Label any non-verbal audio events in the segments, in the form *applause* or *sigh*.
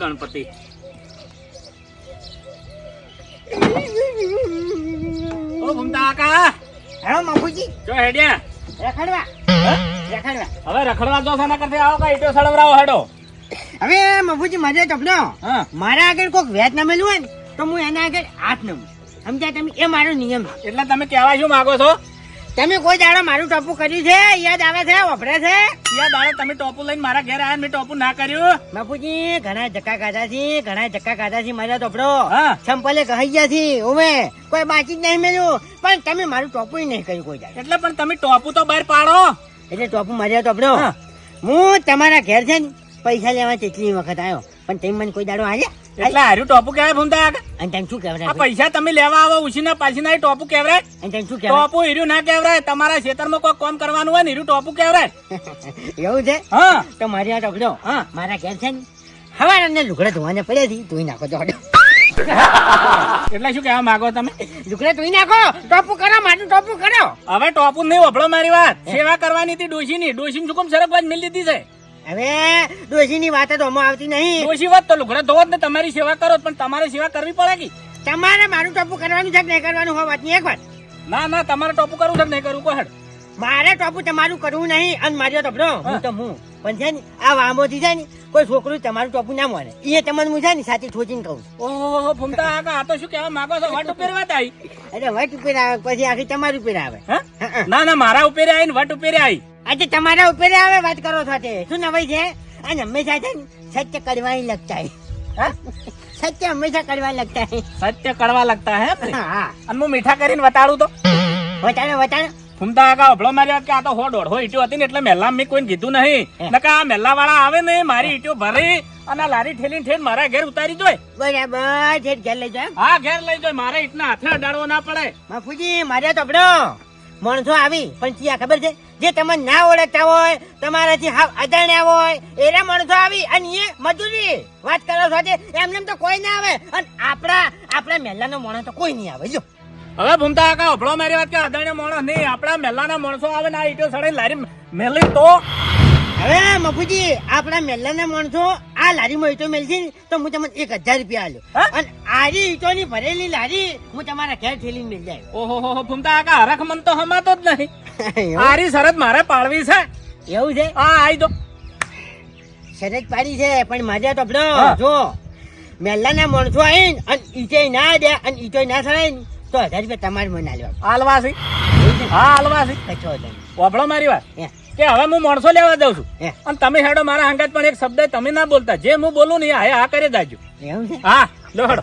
ગણપતિ. ઓ ભૂમતા કાકા હે મફુજી. જો હેડ્યા. રખડવા. રખડવા. હવે રખડવા દો સાના કરતે આવો કા ઈટો સળવરાવો હેડો. હવે મફુજી મજે હા. મારા આગળ કોઈક ના મેલું હોય ને તો હું એના આગળ હાથ નમું. સમજ્યા તમે? એ મારો નિયમ એટલે તમે કહેવા શું માંગો છો? તમે કોઈ દાડો મારું ટપુ કર્યું છે? યાદ આવે છે? વફરે છે? યાદ આવે તમે ટોપુ લઈને મારા ઘેર આવ્યા મેં ટોપુ ના કર્યું. બાપુજી ઘણા ધક્કા ખાધા છે ઘણા ધક્કા ખાધા છે મારા ટોપડો. સંપલે કહી ગયા છે ઓમે કોઈ બાકી જ નહીં મેળ્યું પણ તમે મારું ટોપુ નહીં કર્યું કોઈ દાડો. એટલે પણ તમે ટોપુ તો બહાર પાડો. એટલે ટોપુ માર્યા ટોપડો. હા. તમારા ઘેર છે ને પૈસા લેવા કેટલી વખત આવ્યો પણ તમે મને કોઈ દાડો આવ્યા એટલે હારું ટોપુ કહેવાય ભૂમતા અને તમે શું આ કહેવાય પૈસા તમે લેવા આવો ઉછીના પાછીના એ ટોપુ કહેવાય અને તમે શું કહેવાય? ટોપુ હીરું ના કહેવાય તમારા ખેતરમાં કોઈ કામ કરવાનું હોય ને હીરું ટોપુ કહેવાય *laughs* એવું છે? હા. તો મારી આ ટોપડો હા. મારા ઘેર છે ને હવે અને લુગડા ધોવાને પડ્યા ધોઈ નાખો *laughs* એટલે શું કહેવા માંગો તમે? લુગડા ધોઈ નાખો ટોપુ કરો મારું ટોપુ કરો. હવે ટોપુ નહીં વભળો મારી વાત. સેવા કરવાની હતી ડોશીની. ડોશી શું કોમ સરગવાજ મિલી દીધી છે? હવે ડોશીની વાત તો આમાં આવતી નહીં. ડોશી વાત તો લુગડા ધોવો ને તમારી સેવા કરો પણ તમારે સેવા કરવી પડે કે? તમારે મારું ટોપુ કરવાનું છે કે નહીં કરવાનું હોય નહીં એક વાત. ના ના તમારે ટોપુ કરવું છે કે નહીં કરવું? કોઈ હેડ મારે ટોપુ તમારું કરવું નહીં અને માર્યો ટપડો હું તો હું. પણ છે ને આ વામોથી છે ને કોઈ છોકરું તમારું ટોપુ ના મળે. એ તમને હું છે ને સાચી ઠોચીને કહું ઓહો ફૂમતા આ તો શું કહેવા માંગો છો? વટ ઉપર વાત આવી અરે વટ ઉપર આવે પછી આખી તમારી ઉપર આવે. ના ના મારા ઉપર આવી ને વટ ઉપર આવી આજે તમારા ઉપર આવે વાત કરો છો તે. શું નવાઈ છે? અને હંમેશા છે સત્ય કરવાની લગતા હે? સત્ય હંમેશા કરવા લગતા હે સત્ય કરવા લગતા હે હા હા. અને હું મીઠા કરીને વતાડું તો? વટાણે વટાણે ફૂમતા કાકા અભળો મારી વાત કે આ તો હો દોઢો ઈટો હતી ને એટલે મહેલા મેં કોઈને કીધું નહીં. નકા આ મેલા વાળા આવે ને મારી ઈટો ભરી અને લારી ઠેલી ઠેલ મારા ઘેર ઉતારી જોય. બરાબર ઘેર લઈ જાય હા ઘેર લઈ જાય. મારે ઈટના હાથે અડાડવો ના પડે. બાપુજી મારે તો બડો માણસો આવી, પણ ત્યાં ખબર છે? જે તમને ના ઓળખતા હોય, તમારાથી હાવ અજાણ્યા હોય, એના માણસો આવી અને એ મજૂરી. વાત કરો સાથે એમને તો કોઈ ના આવે. અને આપણા આપણા મહેલાનો માણસ તો કોઈ નહીં આવે, જો. હવે ભૂમતા કાકા અભળો મારી વાત કે અજાણ્યા માણસ નહીં, આપણા મહેલાના માણસો આવે ને આ ઈટો સડે લારી મેલી તો હવે મફુજી આપણા મહેલાના માણસો આ લારીમાં ઈટો મેલશે ને તો હું તમને એક હજાર રૂપિયા આલ્યો. અને આરી ઈટોની ભરેલી લારી હું તમારા ઘેર ઠેલી મેલ જાય ઓહો હો ભૂમતા કાકા હરખ મન તો હમાતો જ નહીં. *laughs* આરી શરત મારે પાળવી છે. એવું છે? હા આઈ દો શરત પાડી છે પણ માજા તો. જો મહેલાના માણસો આવીને અને ઈટે ના દે અને ઈટો ના સડાય ને તો હજાર રૂપિયા તમારે મને આલવા આલવાસી. હા આલવાસી. કચો વાપડો મારી વાત. કે હવે હું માણસો લેવા દઉં છું. અને તમે હેડો મારા હંગાત પણ એક શબ્દ તમે ના બોલતા. જે હું બોલું ને હા હા કરી દાજો. હા લો હેડો.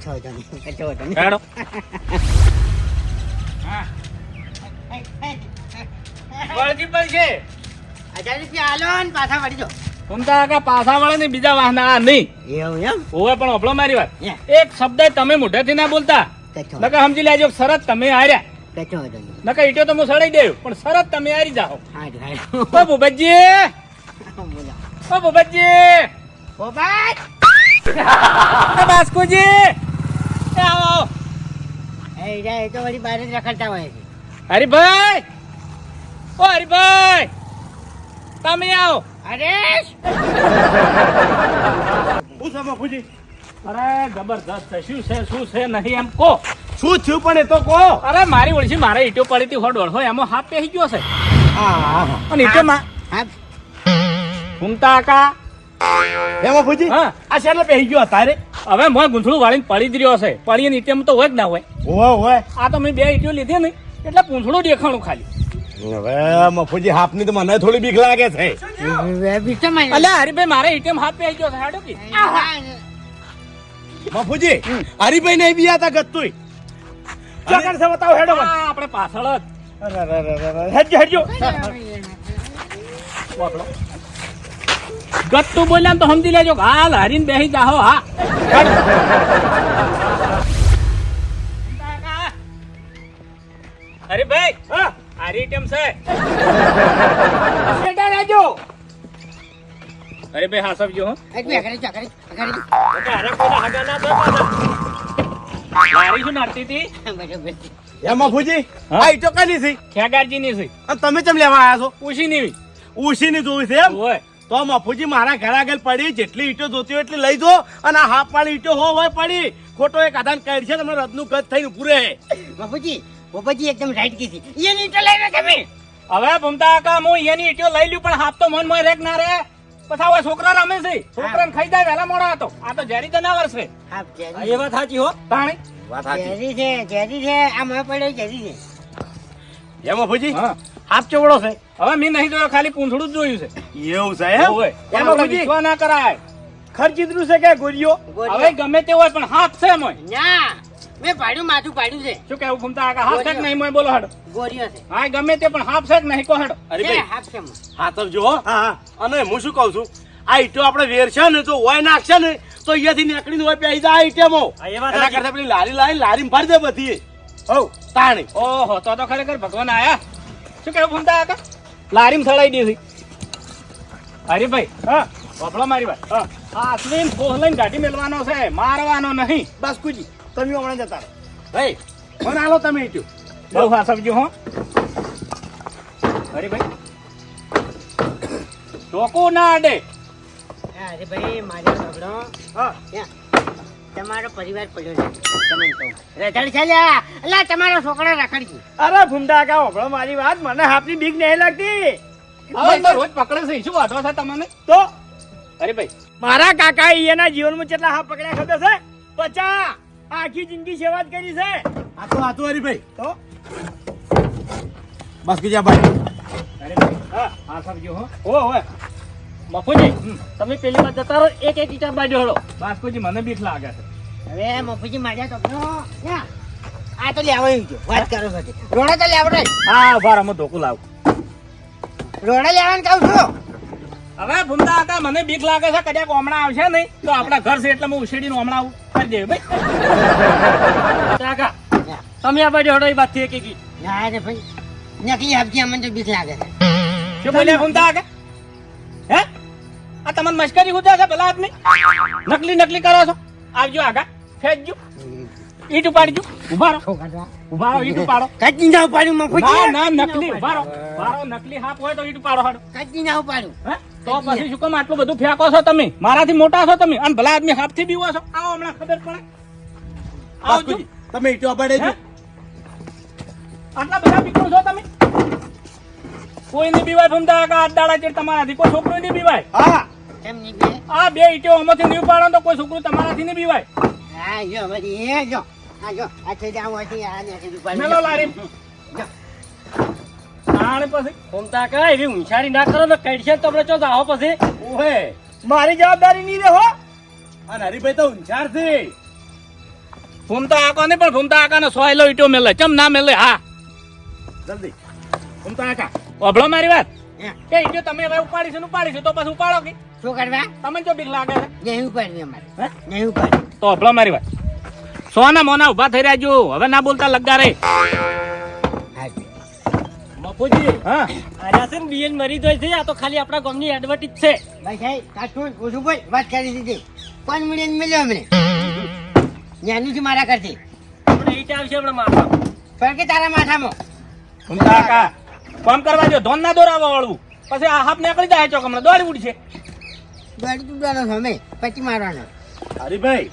હજાર રૂપિયા આલો ને. પાછા વળી જો. ઘૂમતા કાકા પાછા વળે ને બીજા વાહના આ નહીં. એવું એમ? ઓવે પણ ઓપડો મારી વાત. એક શબ્દ તમે મોઢેથી ના બોલતા. કચો. સમજી લેજો સરસ શરત તમે હાર્યા. કચો હતો નકર ઈટો તો હું સડાઈ દેવ પણ શરત તમે હારી જાઓ. ઓ ભૂપતજી! ઓ ભૂપતજી! ઓ ભાઈ બાસ્કુજી! આવો. એ જાય તો વળી બહાર જ રખડતા હોય છે. હરિભાઈ! ઓ હરિભાઈ! તમે આવો. હરેશ! શું છે અરે જબરદસ્ત શું છે શું છે નહીં એમ કો શું થયું પણ એ તો કહો. અરે મારી ઓળખી મારે ઈટો પડી હતી હોડ ઓળખો એમાં હાથ પેહી ગયો છે. હા અને ઈટો માં હા ઘૂમતા કા એમાં બાપુજી હા. આ શેને પહેરી ગયો તારે હવે મોય ગુંથળું વાળીને પડી જ રહ્યો છે. પડી ને ઈટેમ તો હોય જ ના હોય. હોય હોય. આ તો મેં બે ઈટીઓ લીધી ને એટલે પૂંછડું દેખાણું ખાલી. હવે મફુજી હાફની તો મને થોડી બીક લાગે છે. બીજો હરીભાઈ મારે એટીએમ હાથ પેહી ગયો છે હાડો કે? મફુજી હરીભાઈ નહીં બિયા તા ગત્તુંય ચોકડ છે બતાવો હેડો આ આપણે પાછળ જ. અરે, અરે, અરે, હેડજો હેડજો. પકડો ગત્તું બોલ્યા તો સમજી લેજો હાલ હરીને બેહી જાહો હા. અરે ભાઈ હારી કેમ છે. બેટા રહેજો. અરે ભાઈ હા. સમજો હો એક બે બેટા, હગા ના થતા લારી શું નાખતી હતી? બરોબર હે હા? આ ઈટો કાની છે? ખેગારજી ની છે. અને તમે ચમ લેવા આયા છો? ઉશી ની ઉશીની જોવી છે એમ? ઓય. તો મફુજી મારા ઘર આગળ પડી જેટલી ઈંટો જોતી હોય એટલી લઈ દો અને આ હાફ વાળી ઈંટો હો હોય પડી. ખોટો એક આધાન કરી છે તમને રથનું ગજ થઈને પૂરે બાપુજી બાપુજી એકદમ રાઈટ કીધી. એની તો લઈને તમે. હવે ભૂમતા કાકા હું એની ઈટો લઈ લ્યું પણ હાફ તો મનમાં રેક ના રે પછી છોકરા રમે છે. છોકરાને ખાઈ જાય વેલા મોડા હતો. આ તો ઝેરી જનાવર છે. એ વાત સાચી હો. તાણી? વાત જેરી છે ઝેરી છે. આ મોં પડ્યો જેરી છે. એમ મફુજી હાફ ચોવડો છે. હવે મેં નહીં જોયો ખાલી પૂંછડું જ જોયું છે. એવું છે એમ? ના કરાય. ખર્ચીતરું છે કે ગોરીઓ? હવે ગમે તે હોય પણ હાફ છે ના. મેં પાડ્યું માથું પાડ્યું છે. શું કેવું ઘૂમતા આગા હાફ છે નહીં મોય બોલો હડ. ગોરીઓ છે. હા ગમે તે પણ હાફ છે નહીં કો હડ. અરે ભાઈ હાફ છે હા તો જો હા હા. અને હું શું કહું છું? આ ઈટો આપણે વેરશે ને તો હોય નાખશે ને તો અહીંયાથી નીકળીને હોય પેઈ જાય આ ઈંટેમાં. એના કરતા પેલી લારી લારી લારી ભરી દે બધી હો તાણી. ઓહો તો તો ખરેખર ભગવાન આયા. શું કેવું ઘૂમતા આગા લારીમ સળાઈ દીધી હરીભાઈ હા વફળો મારી વાત. હા. આ અશ્વિન ફોહ લઈને ગાડી મેળવાનો છે મારવાનો નહીં. બાસ્કુજી તમે હમણાં જતા રહો. ભાઈ. પણ આલો તમે બહુ હાસવજો હો. અરે ભાઈ. ટોકો ના અડે અરે ભાઈ મારે છોકરો હા. તમારો પરિવાર પડ્યો છે. તમને કહું રખડ છે લ્યા. તમારો છોકરો રખડજી અરે ભૂમડા કા હોભળો મારી વાત. મને હાપની બીક નહીં લાગતી. હવે તો રોજ પકડે છે. શું વાંધો છે તમને? તો? હરીભાઈ મારા કાકા એના જીવનમાં કેટલા હાફ પકડ્યા ખબર છે? પચા આખી જિંદગી સેવા જ કરી છે. આ તો આતો હરીભાઈ તો? બસ બીજા ભાઈ. હરીભાઈ હા સમજો હો. ઓ હોય મફુજી તમે પેલી વાર જતા રહો એક એક ઈટા બાજુ હળો. બાસ્કોજી મને બીક લાગે છે. હવે મફુજી માજા તો આ તો લેવો જો વાત કરો છો રોણા રોડા તો લેવડે હા ભાર અમે ધોકું લાવ. રોડા લેવાનું કહું છું. હવે ભૂમતા હતા મને બીક લાગે છે કદાચ હમણાં આવશે નહીં. તો આપણા ઘર છે એટલે હું ઉછેડીને હમણાં આવું. કરી દે ભાઈ. કાકા તમે આ બાજુ હડો એ વાત થઈ એક ના રે ભાઈ નકલી હબજી અમને તો બીક લાગે છે. શું બોલ્યા ભૂમતા આગળ? હે? આ તમને મશ્કરી ઉતા છે ભલા આદમી? નકલી નકલી કરો છો. આવજો આગા ફેંકજો. ઈટ ઉપાડજો. ઊભા રહો. ઊભા રહો ઈટ ઉપાડો. કદી ના ઉપાડ્યું ના ના નકલી ઊભા રહો. ઊભા રહો નકલી હાથ હોય તો ઈટ ઉપાડો હાડો. કદી ના ઉપાડ્યું. હે? તો પછી શું કામ આટલું બધું ફેંકો છો તમે? મારાથી મોટા છો તમે? અને ભલા આદમી હાથથી બીવો છો? આવો હમણાં ખબર પડે. આવજો. તમે ઈટો પડે છે. આટલા બધા પીકો છો તમે? કોઈ નહીં બીવાય ભમતા કાકા આઠ દાડા ચેડ તમારાથી કોઈ છોકરો નહીં બીવાય. હા. કેમ નહીં બે આ બે ઈટો અમથી નહીં પાડો તો કોઈ છોકરું તમારાથી નહીં બીવાય. હા જો બધી એ જો. આ જો આ થઈ જાવ હતી આ ને છે. મેલો લારી. આણે પછી? ઘૂમતા કા એવી હોશિયારી ના કરો ને કઈડશે તો આપણે ચો જાઓ પછી. ઓહે. મારી જવાબદારી નહીં રે હો. અને હરીભાઈ તો ઊંચાર છે. ભૂમતા આકો ને પણ ફૂમતા આકા ને સોયલો ઈટો મેલે. ચમ ના મેલે? હા. જલ્દી. ઘૂમતા આકા. ઓબળો મારી વાત? કે ઈટો તમે હવે ઉપાડીશું ને ઉપાડીશું તો પછી ઉપાડો કે? શું કરવા? તમને જો બીક લાગે છે. નહીં ઉપાડ્યું અમારે. હે? નહીં ઉપાડ્યું તો ઓબળો મારી વાત. સોના મોના ઊભા થઈ રહ્યા જો હવે ના બોલતા લગા રે. મફુજી હા. છે બીએન મરી દોય છે આ તો ખાલી આપણા ગામની એડવર્ટીજ છે. ભાઈ સાહેબ કાઠું ઓછું ભાઈ વાત કરી દીધી. કોણ મળીને મળ્યો અમને. જ્ઞાની થી મારા કરતી આપણે ઈટ આવશે આપણે માથા પણ કે તારા માથામાં? હું કાકા કામ કરવા જો ધોન ના દોરાવા વાળું. પછી આ હાફ નીકળી જાય ચોક હમણાં દોડી ઉડશે. દોડી તું છે અમે પછી મારવાનો. હરીભાઈ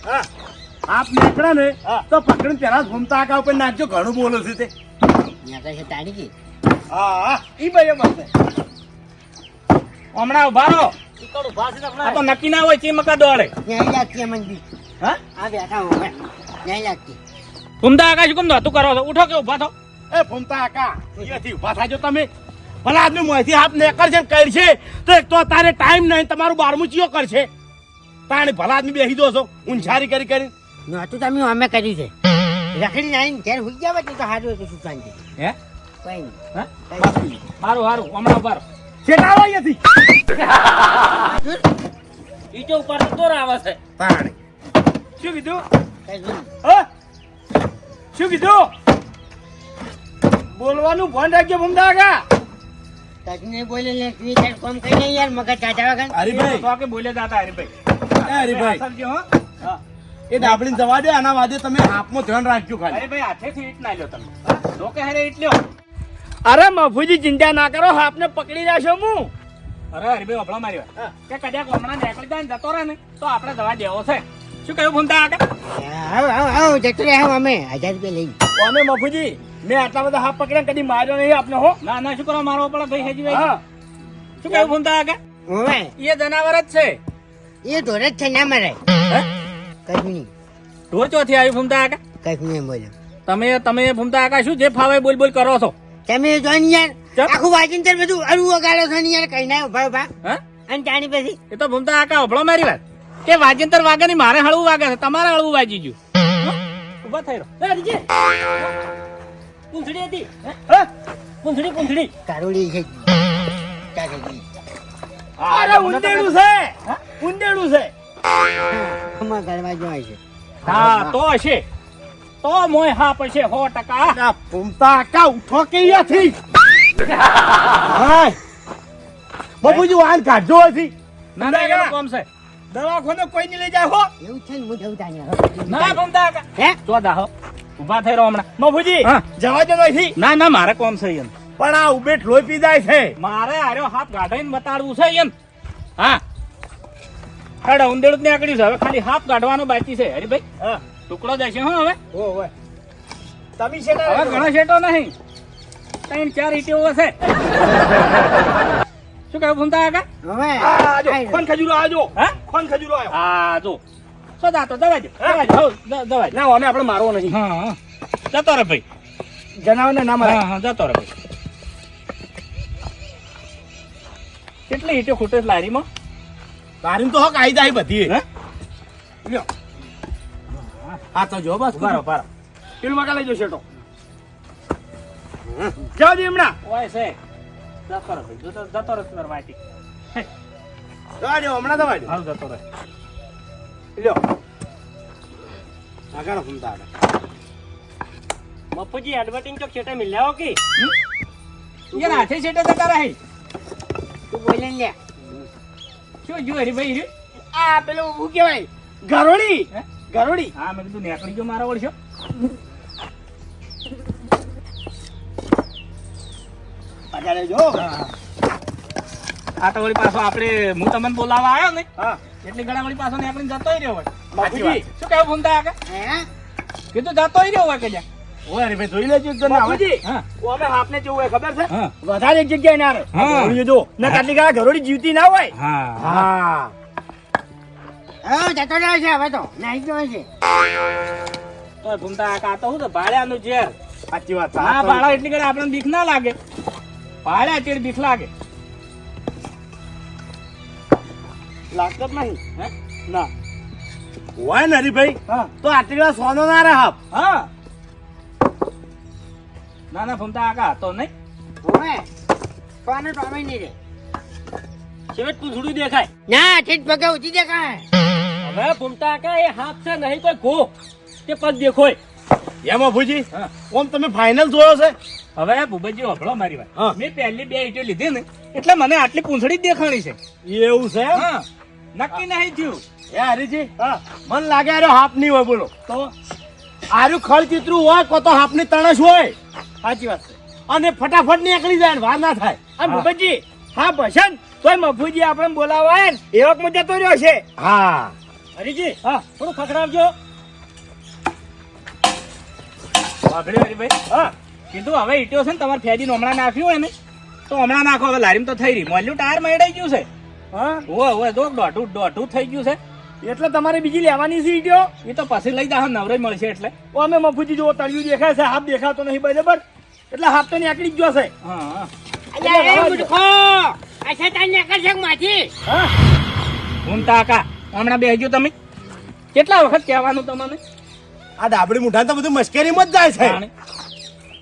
આપ નીકળે ને તો પકડીને પેલા ઘૂમતા આકા ઉપર નાખજો ઘણું બોલો છે તે. ત્યાં કઈ છે તારી કી હા. હા ઈ ભાઈ બસ હમણાં ઊભા રહો. ઈકડ ઊભા છે ને આ તો નક્કી ના હોય ચીમકા દોડે. નહીં લાગતી બી. હા? આ બેઠા લાગતી. ભૂમતા આકા શું કેમ તું કરો છો. ઉઠો કે ઊભા થો. એ ફૂમતા આકા અહીંયાથી ઊભા થાજો તમે. ભલા આદમી મોંથી હાથ નેકળશે ને કરશે તો એક તો તારે ટાઈમ નહીં તમારું બારમું ચિયો કરશે. તાણે ભલા આદમી બેસી દો છો ઊંઝારી કરી કરી. નહોતું તમે અમે કર્યું છે. રખડી નાઈને ઘેર હુઈ ગયા તો સારું હતું શું હે? કઈ હા? કઈ નહીં. સારું સારું હમણાં ઊભા રહો. શેટાવો *laughs* ઈટો ઉપર તો આવે છે. તાણે શું કીધું? હા? શું કીધું? બોલવાનું ફોન રાખજો ભમદાગા તજને બોલે લે તું તાર કોમ કઈ નહીં યાર મગજ ચાચા વગર હરીભાઈ. તો કે બોલે દાતા હરીભાઈ. એ હરીભાઈ. સમજો હા. એ ડાબડીને જવા દે આના વાદે તમે હાથમાં ધ્યાન રાખજો ખાલી. ભાઈ હાથેથી ઈટ ના લ્યો તમે. તો કે હારે ઈટ લ્યો. અરે મફુજી ચિંતા ના કરો આપને પકડી જશો હું. અરે હરીભાઈ ઓફળો માર્યો કે કદાચ હમણાં નીકળી જાય જતો રહે ને તો આપણે દવા દેવો છે. શું કહ્યું ભૂમતા કાકા આવ આવ આવ જતો રહે અમે. હજાર રૂપિયા લઈ અમે મફુજી મેં આટલા બધા હાફ પકડ્યા કદી માર્યો નહીં આપને હો. ના ના શું કરો મારો પડે ભાઈ હજી ભાઈ? શું કહ્યું ભૂમતા કાકા ઓવે એ જનાવર જ છે. એ ઢોર જ છે ના મારે કઈ નહીં. ઢોર ચોથી આવી ફૂમતા કાકા કઈ નહીં બોલો તમે તમે ફૂમતા કાકા શું જે ફાવે બોલ બોલ કરો છો? તમે જો ને યાર આખું વાંચીને બધું અરુ વગાડો છો ને યાર કઈ ના ઊભા ઊભા. હા? અને જાણી પછી? એ તો ફૂમતા આકા ઓફળો મારી વાત. કે વાજિંતર વાગે ની મારે હળવું વાગે છે તમારે હળવું વાજી ગયું. ઊભા થઈ રહ્યો. પૂંછડી હતી. હા? પૂંછડી પૂંછડી. કારોડી છે. અરે ઉંદેડું છે. ઉંદેડું છે. અમાર ઘરમાં જો હોય છે. હા તો હશે. તો મોય હા પછી સો ટકા. ભૂમતા કા ઉઠો કે અહીંયાથી? હાય. બાપુજી વાહન કાઢજો હજી ના ના એનું કોમ છે. દવાખાને કોઈ નહીં લઈ જાય હો. એવું છે ને હું જઉં ત્યાં ના ભૂમતા હે? ચોદા દાહો ઊભા થઈ રહ્યો હમણાં. બાપુજી હા. જવા દો નથી ના ના મારે કોમ છે એમ પણ આ ઉભેટ લોહી પી જાય છે. મારે આર્યો હાથ ગાઢાઈને બતાડવું છે એમ હા. હેડો ઉંદેડું જ નીકળ્યું છે. હવે ખાલી હાથ કાઢવાનો બાકી છે. હરીભાઈ હા. ટુકડો જશે હો હવે. ઓ હોય તમે છે હવે ઘણો શેટો નહીં. ત્રણ ચાર ઈટીઓ હશે. શું કહ્યું ફૂમતા કાકા હવે. આ આજો. ખોન ખજૂરો આજો હા? ખોન ખજૂરો આયો. હા જો. સદા તો દવા દે દવા દે. હો, દ- દવા ના અમે આપણે મારવો નહીં. હા હા. જતો રે ભાઈ. જનાવરને ના હા હા જતો રે ભાઈ. કેટલી ઈટો ખૂટે લારીમાં? તારીમ તો હક આવી જાય બધી. હે? લ્યો. હા તો જો બસ. ઊભા રહો, ઊભા રહો. પેલું મકા લઈ જો શેટો જાવ દી હમણાં. ઓય છે. જતો રહે જતો રહે રે માટી હમણાં જવા દો. હાલ જતો રહે. લ્યો. આગળ ફૂમતા મફુજી એડવર્ટિંગ તો ખેટા મિલ્યા કે? યાર હાથે છેટા જતા રહે. તું બોલે લે. શું જો હરી ભાઈ આ પેલું શું કહેવાય ગરોડી ગરોડી હા મેં કીધું નીકળી ગયો મારો અત્યારે જો આ તો વળી પાછો આપણે હું તમને બોલાવા આવ્યો ને હા. એટલી ઘણા વળી પાછો નીકળીને જતોય રહ્યો હોય. શું કહ્યું ભૂમતા આગળ? કીધું જતોય રહ્યો હોય કજા ઓય ભાઈ જોઈ લેજો એક જણ આવે. બાપુજી. હા. ઓ અમે હાથને જેવું હોય ખબર છે? વધારે એક જગ્યાએ ના રહે. હા. જો ને કાટલી ગાળા ગરોડી જીવતી ના હોય. હા. હા. હા જતો રહ્યો છે હવે તો. નાઈ ગયો છે. તો ફૂમતા કાકા હું તો ભાડ્યાનું ઝેર. સાચી વાત ના ભાડા એટલી ઘડી આપણને બીક ના લાગે. ભાડ્યા ચેડ બીક લાગે. લાગતો જ નહીં હે? ના. હોય ને હરીભાઈ હા. તો આટલી વાર સોનો ના રહે હાપ. હા. ના ના ફૂમતા કાકા તો નહીં. હવે પાને પામે નહીં રે. છેવટ તું થોડું દેખાય. ના ઠીક પગે ઉચી દેખાય. હવે ફૂમતા કા એ હાથ છે નહીં કોઈ ઘો. કે પગ દેખોય. એમાં ભૂજી ઓમ તમે ફાઇનલ જોયો છે? હવે ભૂપતજી વાપરો મારી વાત. હા. મેં પહેલી બે ઈટો લીધી ને એટલે મને આટલી પૂંછડી જ દેખાણી છે. એવું છે હા. નક્કી નહીં થયું. એ હરીજી હા. મન લાગે અરે હાપ નહીં હોય બોલો. તો? આરું ખળ ચિત્રું હોય કો તો હાપની તણસ હોય. સાચી વાત છે. અને ફટાફટ નીકળી જાય ને વાર ના થાય. હા. આ ભૂપતજી હા ભસન તોય મફુજી આપણે બોલાવવા ને એવકમાં જતો રહ્યો છે. હા. હરીજી હા થોડું ખખડાવજો. વાપર્યો હરીભાઈ હા. કીધું હવે ઈટ્યો છે ને તમારે ફેજીને હમણાં નાખ્યું હોય ને તો હમણાં નાખો હવે લારીમ તો થઈ રહી. મોલ્યું ટાયર મળી ગયું છે. હા. ઓય ઓય જો દોઢું દોઢું થઈ ગયું છે. એટલે તમારે બીજી લેવાની છે ઈટીઓ એ તો પછી લઈ જાવ નવરે મળશે એટલે. ઓ અમે મફુજી જો તળિયું દેખાય છે હાથ દેખાતો નહીં બરાબર? એટલે હાથ તો નીકળી જ ગયો છે. હા. હા અલ્યા એ મૂર્ખો અચ્છા તાર નીકળ છે માથી? હા? ઘૂમતા હમણાં બેસજો તમે. કેટલા વખત કહેવાનું તમને આ ડાબડી મુઠા તો બધું મશ્કેરીમાં જ જાય છે.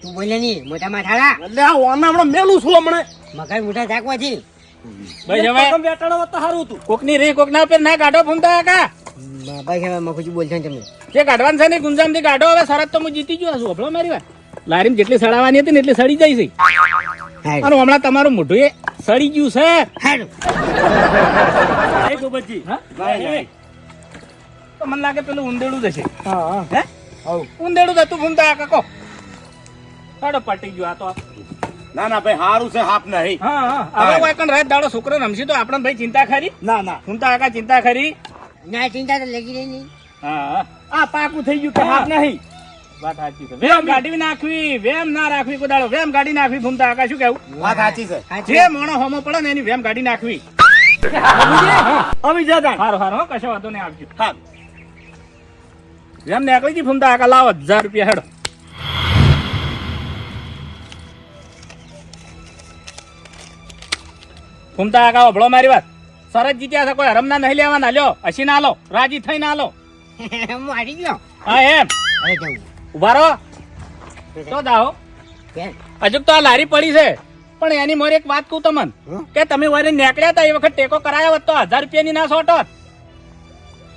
તું બોલે નહીં મોટા માથાળા. એટલે આ ઓના હમણાં મેલું છું હમણાં. મકાઈ મોટા થાકવાથી. ભાઈ હવે પગમ બેટાડો તો સારું હતું. કોકની રી કોકના ઉપર ના કાઢો ફૂમતા કાકા? ભાઈ હવે મખુજી બોલશે ને તમે જે કાઢવાનું છે ને ગુંજામથી કાઢો હવે શરત તો હું જીતી ગયો છું હભળો મારી વાત? લારીમ જેટલી સડાવવાની હતી ને એટલી સડી જાય છે. અને હમણાં તમારું મોઢું એ સડી ગયું છે. ગોબરજી. તો મને લાગે પેલું ઉંદેડું જ હશે હા. હા. ઉંદેડું જ હતું ફૂમતા કાકો કાઢો પટી ગયું આ તો. ના ના ભાઈ સારું છે હાફ નહીં. હા હા. હવે કોઈ રાત દાડો છોકરો રમશી તો આપણને ભાઈ ચિંતા ખરી? ના ના. ફૂમતા કાકા ચિંતા ખરી. ના ચિંતા તો લગી રહી નહીં. હા. આ પાકું થઈ ગયું કે હાફ નહીં? વાત સાચી છે. વેમ ગાડી નાખવી વેમ ના રાખવી કોઈ વેમ ગાડી નાખવી ફૂમતા કાકા શું કેવું વાત સાચી છે. જે મોણો હોમો પડે ને એની વેમ ગાડી નાખવી. અમે જતા હારો હારો કશો વાંધો નહીં આવજો. હા. વેમ નીકળી હતી ફૂમતા કાકા લાવો હજાર રૂપિયા હેડો. ફૂમતા કાકા ઓભળો મારી વાત. સરસ જીત્યા છે કોઈ હરમના નહીં લેવાના. લ્યો હસી ના લો રાજી થઈ ના લો હું હારી ગયો. હા એમ. હવે જવું. ઊભા રહો. તો દાહો? હજુ તો આ લારી પડી છે. પણ એની મોર એક વાત કહું તમને. કે તમે વરે નીકળ્યા હતા એ વખત ટેકો કરાયો હોત હજાર રૂપિયાની ના શોટ હોત.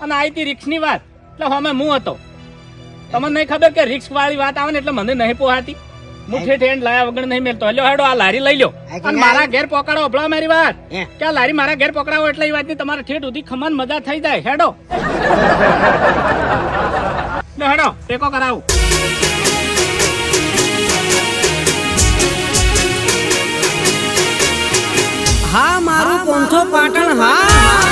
અને આવી હતી રિક્ષની વાત. એટલે હમે હું હતો. તમને નહીં ખબર કે રિક્સ વાળી વાત આવે ને એટલે મને નહીં પોહાતી. હું ઠેઠ લાયા વગર નહીં મેલતો લ્યો હેડો આ લારી લઈ લ્યો. અને મારા ઘેર પોકડો ભળો મારી વાત. કે આ લારી મારા ઘેર પકડાવો એટલે એ વાતની તમારે ઠેઠ સુધી ખમણ મજા થઈ જાય. હેડો. *laughs* હેડો ટેકો કરાવું. હા મારું પોંથો પાટણ હા.